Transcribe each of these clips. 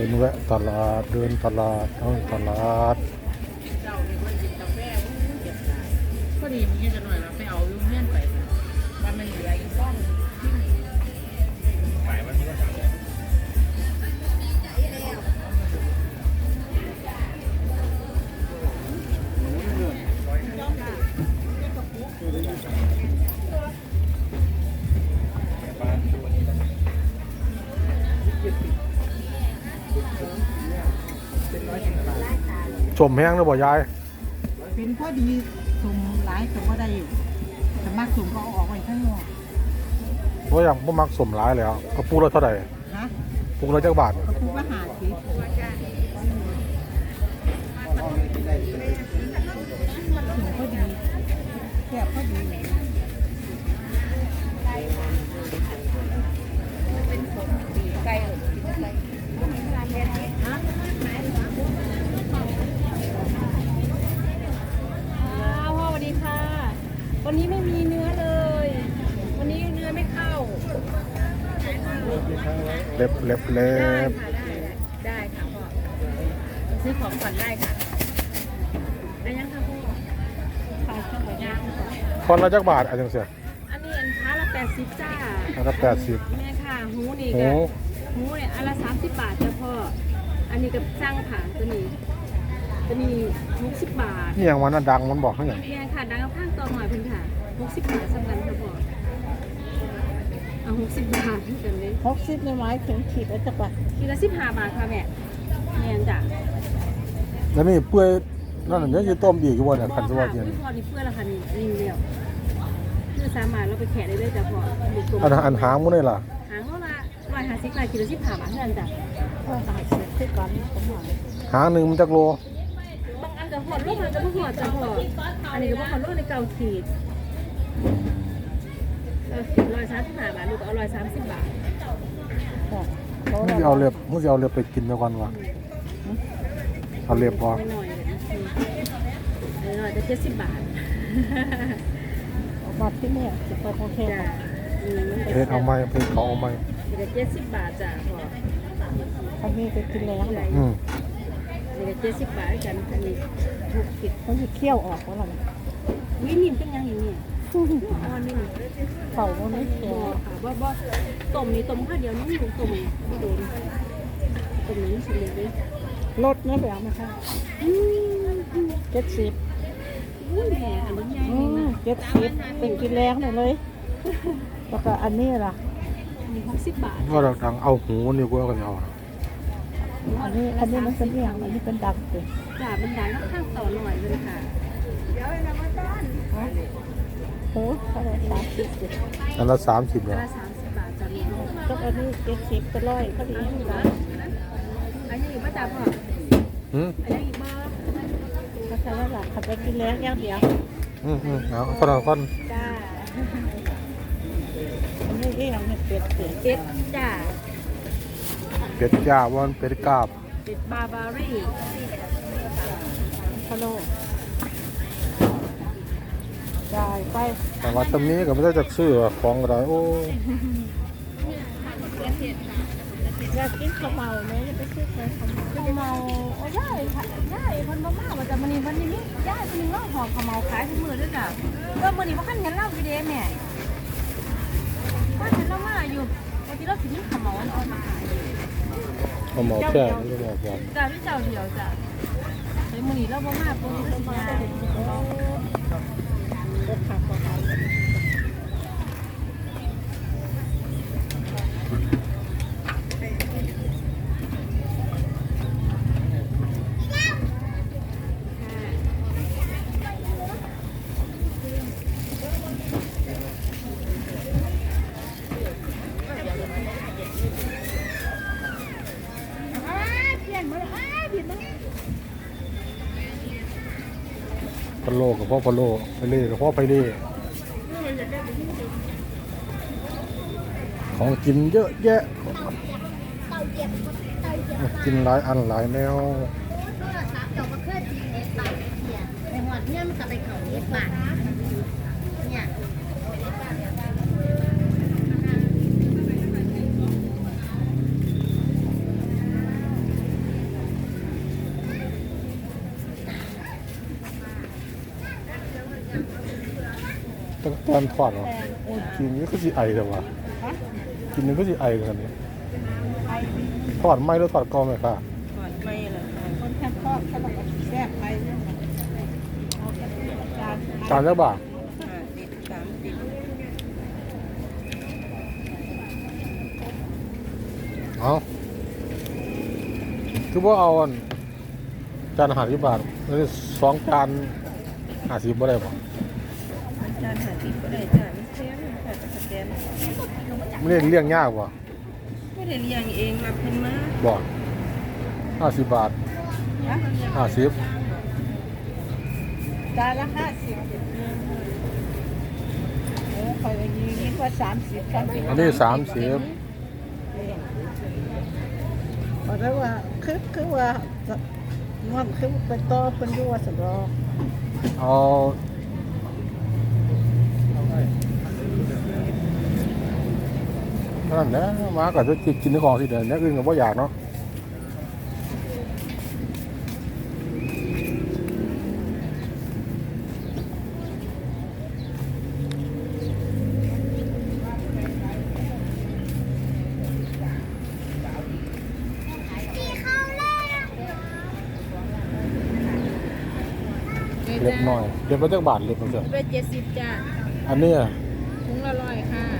ดินแวะตลาดเดินตลาดท้องตลาดเจ้านี่มันกินกาแฟมันเจ็บตายพอดีมีจะหน่อยเราไปเอาลูกเงี้ยนไปมันมันเหลืออีกก้อนที่นี่ชม แห้งหรือบ่ยาย เป็นพอดีสุ่มหลายสุ่มก็ได้อยู่แต่มากสุ่มก็เอาออกไว้ข้างนอกเพราะอย่างบ่มักสมหลายแล้วกระปุกละเท่าไหร่ฮะปุกละจักบาท กระปุกละหาสิบสุ่มพอดีแค่พอดี เล็บเล็บเล็ได้บค่ะได้ได้ค่ะพ่อซื้อของก่อนได้ค่ะได้ยังค่ะพ่อขายข้าวหมูย่างค่ะคนละจักบาทอาจังเสียอันนี้อันค้าละแปดสิบจ้าอันละแปดสิบแม่ค่ะหูนี่โอ้ก็หูเนี่ยอันละสามสิบบาทจ้ะพ่ออันนี้กับจ้างผ่าตัวนี้ตัวนี้หกสิบบาทนี่อย่างวันน่ะดังมันบอกเขาอย่างแม่ค่ะดังกับข้างตัวหน่อยเพิ่นค่ะหกสิบบาทสำคัญค่ะพ่อ เอาหกสิบบาทที่กันเลยหกสิบในไม้ถึงขีดแล้วจะไปทีละสิบห้าบาทค่ะแม่แม่นจ้ะแล้วนี่เปื่อยนั่นยังจะต้มอีกอยู่บ่เนี่ยคันสว่าเย็นพ่อนี่เพื่อนละค่ะนี่นี่เดียวคือสามารถเราไปแขะได้เลยจ้ะพ่อมีกลมอันอันหางมันนี่ล่ะหางเขาละร้อยห้าสิบบาทกิโลสิบห้าบาทเท่านั้นจ้ะก็หาเสร็จที่ก่อนผมหน่อยหางหนึ่งมันจักโลบางอันจะหอดลูกมันจะไม่หอดจ้ะพ่ออันนี้ก็บ่หอดลูกในเก่าขีดเออขีด ร้อยสามสิบห้าบาทลูกก็เอาร้อยสามสิบบาทค่ะเพราะมึงว่าสิเอาเล็บมึงสิเอาเล็บไปกินเดี๋ยวก่อนวะเอาเล็บบ่ไม่หน่อยเลยนี่หน่อยจะเจ็ดสิบบาทออกมาที่นี่จะไปโอเคจ้ะอืมมันเพชรเอาไหมเพชรเขาเอาไหมจะเจ็ดสิบบาทจ้ะพ่ออันนี้ไปกินแล้วเหรออืมนี่ก็เจ็ดสิบบาทด้วยกันอันนี้ถูกผิดเขาจะเคี่ยวออกแล้วล่ะวินิ่มเป็นยังอย่างนี้อ่อนนี่นี่ เข่าก็ไม่แข็บ่งค่ะบ่บ่ต้มนี่ต้มข้าวเดียวนี่อยู่ต้มบ่โดนต้มนี่สิเลยเด้ลดเนี่ยแบบนะคะเจ็ดสิบอุ้ยแม่อันนี้ใหญ่อืนี่มนะเจ็ดสิบเป็นกินแรงหน่อยเลยแล้วก็อันนี้ล่ะมีหกสิบบาทก็ดังเอาหูนี่กูก็จะเอาอันนี้อันนี้มันเป็นเรื่องอันนี้เป็นดังเลยจ้าเป็นดังข้างต่อหน่อยเลยค่ะ เดี๋ยวเอาน้ำตาล โอ้เท่าไหร่สามสิบสิอันละสามสิบเลยละสามสิบบาทจ้ะนี่ก็อันนี้เจ็ดสิบก็ร้อยก็ดีอันนี้นะอันนี้อีกบ่จ้าพ่ออืมอันนี้อีกบ่ก็ใช่ว่าหลักขับไปกินแรงอย่างเดียวอืมอืมเอาคนละคนจ้าอันนี้เองเนี่ยเป็ดเป็ดเป็ดจ้าเป็ดย่าวันเป็ดกาบเป็ดบาร์บารี่พะโล้ จ่ายไปแต่ว่าตรงนี้ก็ไม่ได้จะซื้อของอะไรโอ้ยอยากกินข้าวเมาไหมจะไปซื้อข้าวเมาข้าวเมาโอ้ได้ค่ะได้คนบ่มาว่าจะมื้อนี้วันนี้มีได้มื้อนี้เราหอมข้าวเมาขายทุกมื้อด้วยจ้ะเออมื้อนี้บ่คันเงินเราอยู่เด้แม่ว่าฉันเรามาอยู่ปกติเราสิมีข้าวเมาเอามาขายเอาหมอแค่นี่ก็บอกว่าจ้าพี่เจ้าเดียวจ้ะเฮ้ยมื้อนี้เราบ่มาปกติเรามา กับพ่อพะโลไปเล่กับพ่อไปเล่ของกินเยอะแยะกินหลายอันหลายแนวโทรศัพท์เราก็เคยตีเน็ตบาทเนี่ยในหัวเนี่ยมันก็ไปเขาเน็ตบาท ตอนทอดเหรอโอ้ยกินนี่ก็สิไอแต่ว่ากินนี่ก็สิไอกันนี้ทอดไหมหรือทอดกรอบไหมค่ะก่อนไม่เลยคนแค่ทอดแค่ต้องแซ่บไปเนี่ยเอาแค่จานจานละบาทห้าสิบสามสิบเอาคือว่าเอาอันจานอาหารที่บาทแล้วสองจานห้าสิบบ่ได้ป่ะ จานห้าสิบก็ได้จ้ะไม่แพงค่ะจะสแกนไม่ได้เลี้ยงยากป่ะไม่ได้เลี้ยงเองรับเพิ่นมาบอกห้าสิบบาทนะห้าสิบจานละห้าสิบโอ้คอยวันนี้นี่ว่าสามสิบกันอันนี้สามสิบเพราะว่าคือคือว่ามันคือเป็นต่อเป็นอยู่ว่าสดอกเอา นั่นแหละมาก็จะกินของสิเดี๋ยวนี้อื่นก็บ่อยากเนาะเล็กน้อยเล็กมาจากบาทเล็กมาจากเป็นเจ็ดสิบจ้ะอันเนี้ยถุงละร้อยค่ะไ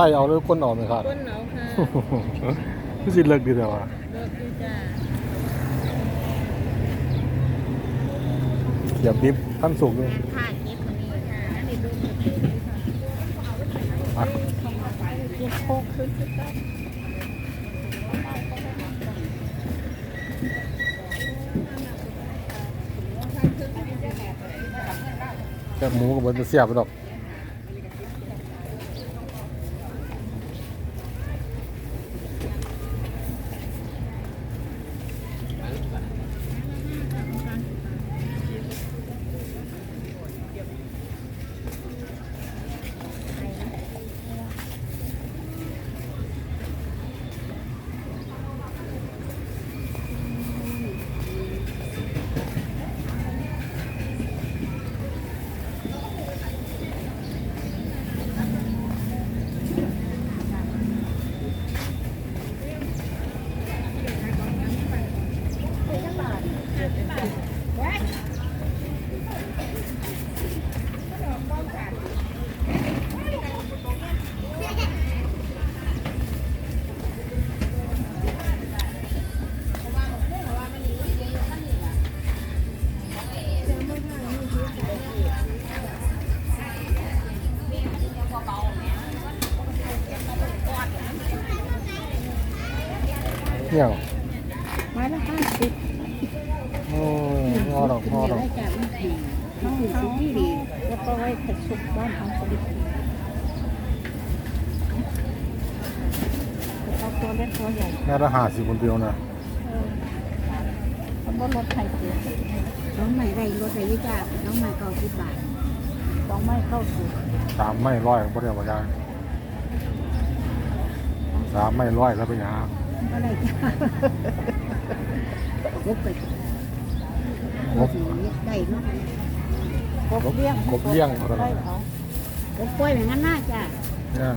ต้เอาหรือคนเอาไหมครับก้นเหนาค่ะพี่สิเลิกดีแต่ว่าเลิกอยู่จ้ะเขียบดิบท่านสุกด้วยผ่านนี้คนนี้ค่ะอันนี้ดูอะกินโคกขึ้นขึ้นได้แค่หมูกับบนจะเสียบไปดอก เนี่ยไม้ละห้าสิบโอ้ยงอดอกงอดอกจากมันดีน้องเขาดีแล้วก็ไว้แต่สุกบ้านเขาก็ดีเอาตัวเล็กตัวใหญ่น่าจะหาสิบคนเดียวนะมันก็ลดไข่เสียน้องใหม่ได้รถไฟวิจารน้องใหม่เก้าสิบบาทต้องไม่เข้าสู่สามไม่ร้อยก็เรียกว่าได้สามไม่ร้อยแล้วเป็นหยัง ก็ได้จ้าครบไปงบได้เนาะกบเลี้ยงกบเลี้ยงเอาได้เอาครบป่วยแบบนั้นน่าจ้านี่ย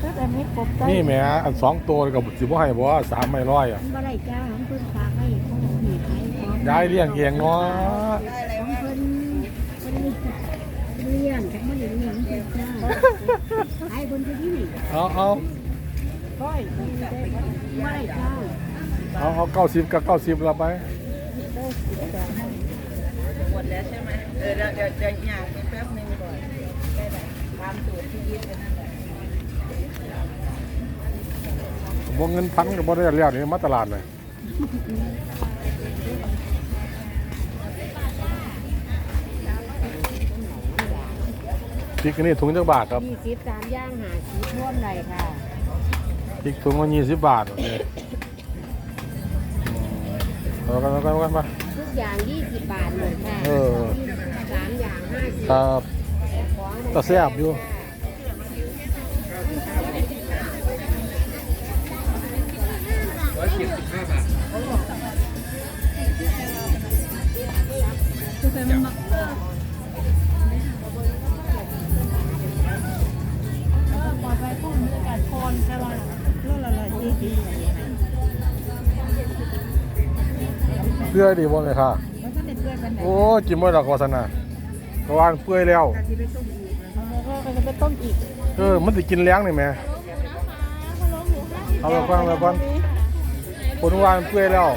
ก็อันนี้กบได้นี่แหม่อันสองตัวกับสิบ่ให้บ่ว่าสามไม่ร้อยอะก็ได้จ้าของเพิ่นฝากให้เขาหนีขายของยายเลี้ยงเองเนาะเลี้ยงแต่ไม่ได้เลี้ยงเจ้าขายเพิ่นที่นี่เอาเอา ได้ได้ไม่ได้จ้าเอาเอาเก้าสิบกับเก้าสิบละไปได้สิบแต่ให้หมดแล้วใช่ไหมเออเดี๋ยวเดี๋ยวจะอยากไปแป๊บนึงก่อนได้ไหมตามสูตรที่ยึดกันนั่นแหละบ่เงินพันกับบ่ได้แล้วนี่มาตลาดเลยพริกอันนี้ถุงจักบาทครับ ยี่สิบสามย่างหาชีพร่วมเลยค่ะ พริกถุงมันยี่สิบบาทเนี่เอากันเอากันเอากันไปทุกอย่างยี่สิบบาทหมดค่สามอย่างห้าสิบครับก็แซ่บอยู่ร้อยเจ็ดสิบห้าบาทปลอดภัยกุ้งด้วยกันคนใช่ไหม เพื่อยดีบ่เลยค่ะ มัอนโอ้ยกินบ่ดอกวาสนาระวังเปื่อยแล้วมอีกะครัแล้วก็จะไมอีกเออ มันจะกินแล้งนี่แหม่ เอาแบบก่อนเอาแบบก่อน คนวางเปื่อยแล้ว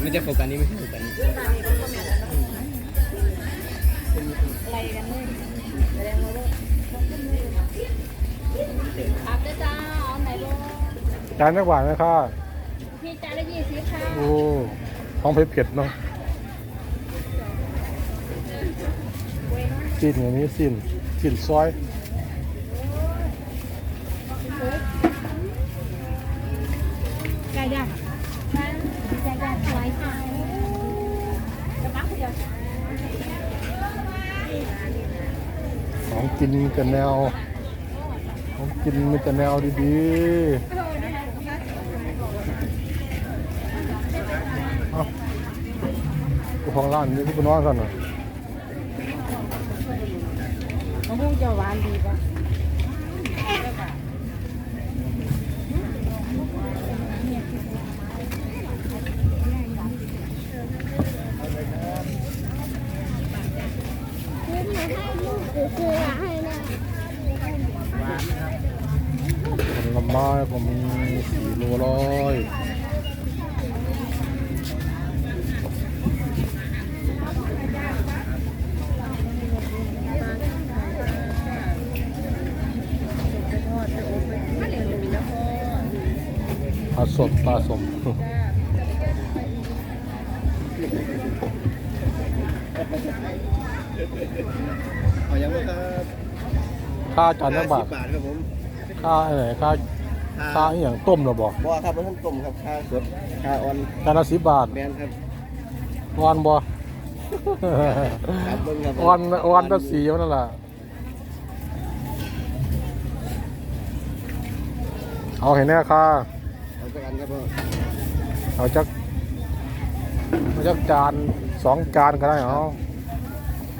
ไม่จะโฟกัสนี้ไม่ใช่โฟกัสนี้อะไรกันเนี่ย จานจักหวานไหมค่ะพี่จานละยี่สิบค่ะโอ้ของเผ็ดๆเนาะสิ้นอย่างนี้สิ้นสิ้นซอยไก่ย่างใจใจสวยค่ะจะมาคนเดียวของกินมีแต่แนว ของกินมีแต่แนวดีๆเอาเจ้า ของร้านนี่ก็ไปนอนกันน่ะมะม่วงจะหวานดีป่ะผลไม้ก็มีสี่โลร้อย ดปลาสมเอายังไงครับค่าจานละบาทบาทครับผมค่าอะไรค่าค่าอหย่างต้มเหราบอกบ่ครับมันต้นต้มครับค่าสดค่าออนจานละสิบบาทแมนครับวอนบ่ครับเบิ่งครับวอนวอนละสีมันนั่นแหละเอาให้แน่ค่าเอาไป กันครับพ่อเอาจักเอาจักจานสองจานก็ได้เอา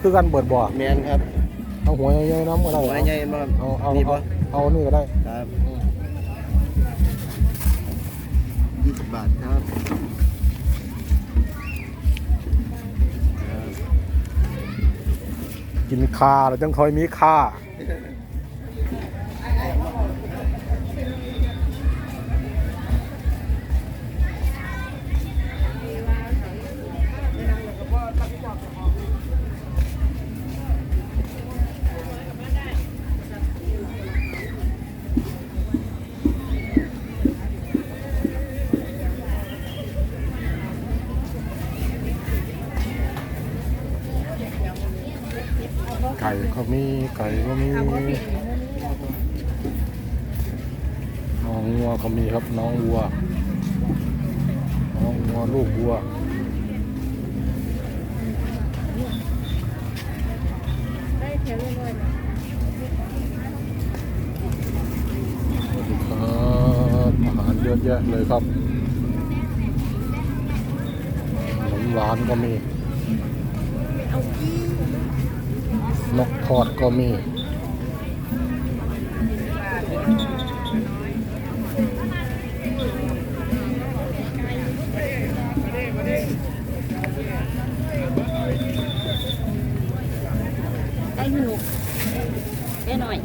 คือกันเบิดบ่แมนครับเอาหัวใหญ่ๆน้ำก็ได้หัวใหญ่บ่เอาเอานี่เอาบ่เอานี่ก็ได้ครับยี่สิบบาทครับครับกินคาแล้วจังคอยมีค่า ก่ก็มีน้องวัวก็มีครับน้องวัว น้องวัวลูกวัวเยวเลยนะสวัสดีครับอาหารเยอะแยะเลยครับขนมหวานก็มี นกทอดก็มี ได้หนุกได้หน่อย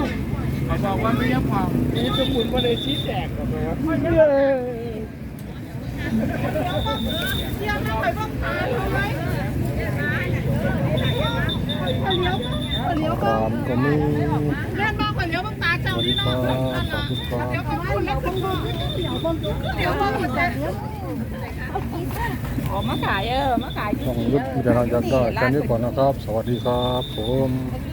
บอกรามก็มีเล่นบ้างก่อนเลี้ยวบ้างตาเจ้านี่เนาะขอบคุณครับอ๋อมาขายเออมาขายช่องยุทธพิจาราจากได้แค่นี้ก่อนนะครับ สวัสดีครับผมโอเค